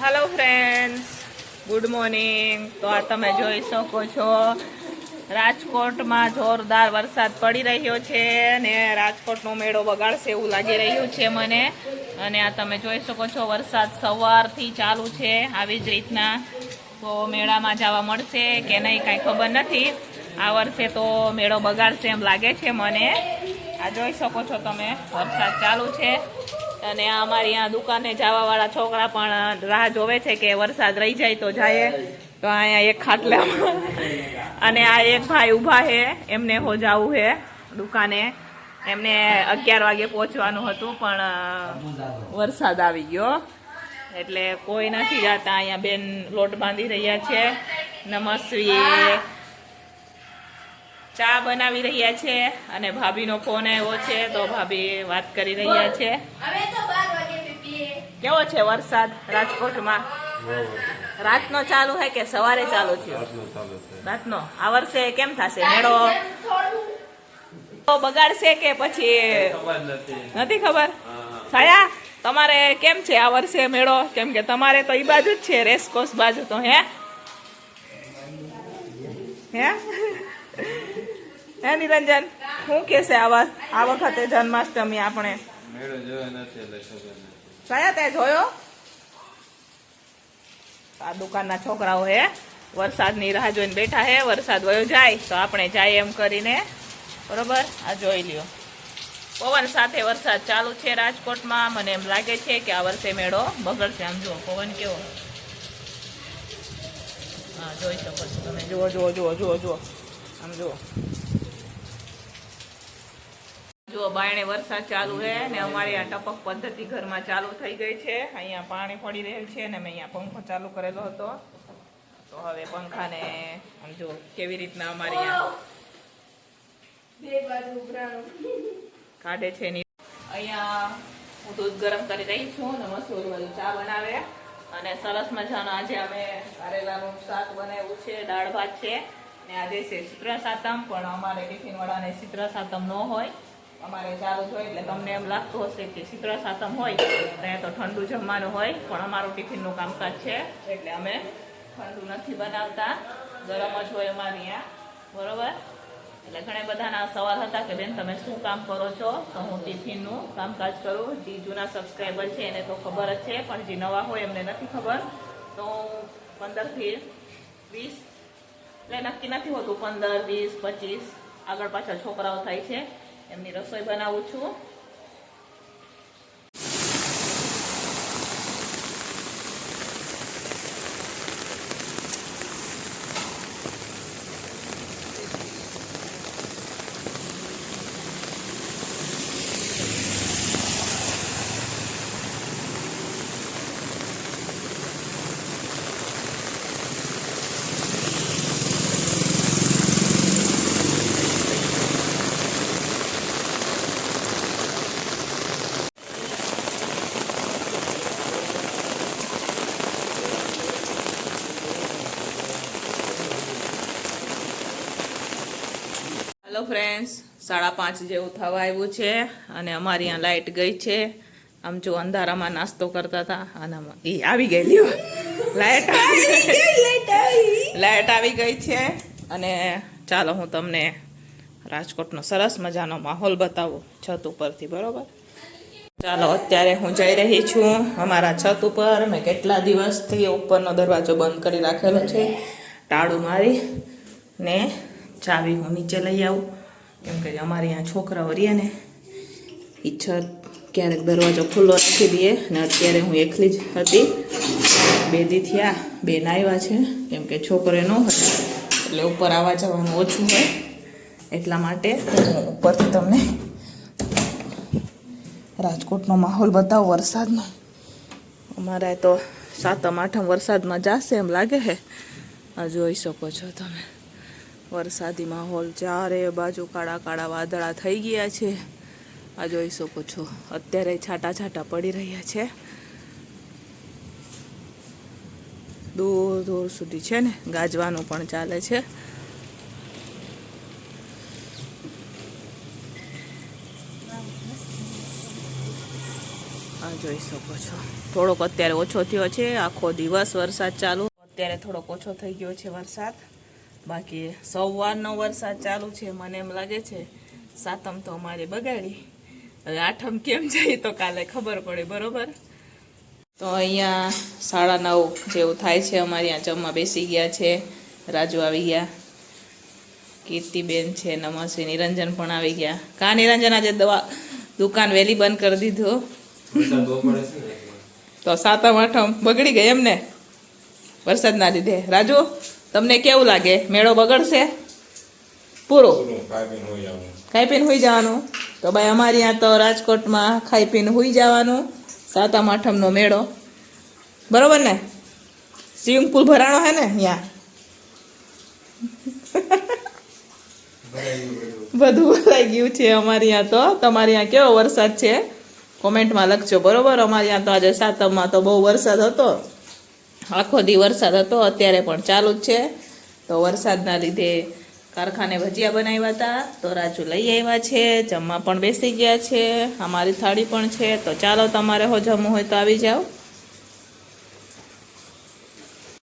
Hello friends good morning તો આ તમે જોઈ શકો છો. રાજકોટમાં જોરદાર વરસાદ પડી રહ્યો છે ને રાજકોટનો મેળો બગાડશે એવું લાગી રહ્યું છે મને. અને આ તમે જોઈ શકો છો, વરસાદ સવારથી ચાલુ છે આવી જ રીતના. તો મેળામાં જવા મળશે કે નહીં કાંઈ ખબર નથી. આ વર્ષે તો મેળો બગાડશે એમ લાગે છે મને. આ જોઈ શકો છો તમે, વરસાદ ચાલુ છે. અને અમારી આ દુકાને જવા વાળા છોકરા પણ રાહ જોવે છે કે વરસાદ રહી જાય તો જાય. તો અહીંયા એક ખાટલા અને આ એક ભાઈ ઊભા છે એમને હો જાવું છે દુકાને. એમને અગિયાર વાગે પહોંચવાનું હતું, પણ વરસાદ આવી ગયો. એટલે કોઈ નથી જાતા. અહીંયા બેન લોટ બાંધી રહ્યા છે. નમસ્વી ચા બનાવી રહ્યા છે અને ભાભીનો ફોન આવ્યો છે તો ભાભી વાત કરી રહ્યા છે. કેવો છે વરસાદ રાજકોટમાં? રાતનો ચાલુ હે કે સવારે ચાલુ થયો? રાતનો આ વર્ષે કેમ થશે? મેળો? તો બગાડશે કે પછી? નથી. ખબર? છાયા તમારે કેમ છે આ વર્ષે મેળો? કેમ કે તમારે તો એ બાજુ જ છે રેસકોસ બાજુ તો હે? હે? હે નિરંજન શું કહેશે આવા આ વખતે જન્માષ્ટમી આપણે? મેળો જોયો નથી એટલે ખબર નથી. છાયા તે જોયો? આ દુકાનના છોકરાઓ હે વરસાદની રાહ જોઈને બેઠા હે વરસાદ વયો જાય તો આપણે જાય એમ કરીને. બરોબર? આ જોઈ લ્યો. પવન સાથે વરસાદ ચાલુ છે રાજકોટમાં. મને એમ લાગે છે કે આ વર્ષે મેળો બગડશે. આમ જુઓ પવન કેવો? હા જોઈ શકો છો તમે. જુઓ જુઓ જુઓ જુઓ જુઓ. આમ જુઓ. જુઓ બાયણે વરસાદ ચાલુ છે ને અમારી આ ટપક પદ્ધતિ ઘરમાં ચાલુ થઈ ગઈ છે. અહીંયા પાણી પડી રહ્યું છે ને મેં અહીંયા પંખો ચાલુ કરેલો હતો. તો હવે પંખાને આમ જો કેવી રીતના અમારી કાઢે છે ની. અહીંયા હું દૂધ ગરમ કરી રહી છું અને મસૂર બધું ચા બનાવે. અને સરસ મજાનો આજે અમે કારેલાનું શાક બનાવ્યું છે દાળ ભાત છે. ને આજે છે ચિત્ર સાતમ પણ અમારે ટિફિન વાળાને ચિત્ર સાતમ ન હોય. અમારે ચાલુ હોય એટલે તમને એમ લાગતું હશે કે શીતળ સાતમ હોય, ત્યાં તો ઠંડુ જમવાનું હોય, પણ અમારું ટિફિનનું કામકાજ છે, એટલે અમે ઠંડુ નથી બનાવતા. ગરમ જ હોય અમારે અહીંયા બરોબર? એટલે ઘણા બધાના સવાલ હતા કે બેન, તમે શું કામ કરો છો? તો હું ટિફિનનું કામકાજ કરું. જે જૂના સબસ્ક્રાઈબર છે, એને તો ખબર જ છે, પણ જે નવા હોય એમને નથી ખબર. તો હું પંદરથી વીસ, એટલે નક્કી નથી હોતું પંદર, વીસ, પચીસ, આગળ પાછળ છોકરાઓ થાય છે. એમની રસોઈ બનાવું છું હેલો ફ્રેન્ડ્સ સાડા પાંચ જેવું થવા આવ્યું છે અને અમારી અહીંયા લાઇટ ગઈ છે. આમ જો અંધારામાં નાસ્તો કરતા હતા અને એ આવી ગઈ લ્યો. લાઇટ લાઇટ આવી ગઈ છે અને ચાલો હું તમને રાજકોટનો સરસ મજાનો માહોલ બતાવું છત ઉપરથી બરાબર? ચાલો અત્યારે હું જઈ રહી છું અમારા છત ઉપર. મેં કેટલા દિવસથી ઉપરનો દરવાજો બંધ કરી રાખેલો છે ટાળું મારી ને ચાવી હું નીચે લઈ આવું. કેમ કે અમારે અહીંયા છોકરાઓ રહીએ ને એ છત ક્યારેક દરવાજો ખુલ્લો રાખી દઈએ અને અત્યારે હું એકલી જ હતી. બે દી થયા બે આવ્યા છે, કેમ કે છોકરો ન હોય એટલે ઉપર આવવા જવાનું ઓછું હોય. એટલા માટે હું ઉપરથી તમને રાજકોટનો માહોલ બતાવો વરસાદનો. અમારે તો સાતમ આઠમ વરસાદમાં જાશે એમ લાગે છે આ જોઈ શકો છો તમે. વરસાદી માહોલ, ચારે બાજુ કાળા કાળા વાદળા થઈ ગયા છે. આ જોઈ શકો છો, અત્યારે છાટા છાટા પડી રહ્યા છે. દૂર દૂર સુધી છે ને, ગાજવાનું પણ ચાલે છે. આ જોઈ શકો છો, થોડોક અત્યારે ઓછો થયો છે, આખો દિવસ વરસાદ ચાલુ. અત્યારે થોડોક ઓછો થઈ ગયો છે વરસાદ. બાકી સવારનો વરસાદ ચાલુ છે મને એમ લાગે છે સાતમ તો અમારે બગાડી. હવે આઠમ કેમ જાય તો કાલે ખબર પડે બરોબર? તો અહીંયા સાડા નવ જેવું થાય છે અમારે અહીંયા જમવા બેસી ગયા છે રાજુ આવી ગયા. કીર્તિબેન છે નમસ્તે નિરંજન પણ આવી ગયા. કા નિરંજન આજે દવા દુકાન વહેલી બંધ કરી દીધું. તો સાતમ આઠમ બગડી ગઈ એમને? વરસાદના લીધે. રાજુ? તમને કેવું લાગે? મેળો બગડશે? પૂરો? ખાઈ પીને હોઈ જવાનું. તો ભાઈ અમારે ત્યાં તો રાજકોટમાં ખાઈ પીને હોઈ જવાનું સાતમ આઠમનો મેળો. બરોબર ને? સ્વિમિંગ પુલ ભરાણો હે ને ત્યાં બધું. ભરાઈ ગયું છે અમારે ત્યાં તો. તમારે ત્યાં કેવો વરસાદ છે? કોમેન્ટમાં લખજો બરોબર? અમારે ત્યાં તો આજે સાતમમાં તો બહુ વરસાદ હતો. આખો દી વરસાદ હતો, અત્યારે પણ ચાલુ જ છે. તો વરસાદના લીધે કારખાને ભજીયા બનાવ્યા હતા, તો રાજુ લઈ આવ્યા છે, જમવા પણ બેસી ગયા છે, અમારી થાળી પણ છે, તો ચાલો તમારે હો જમવું હોય તો આવી જાઓ.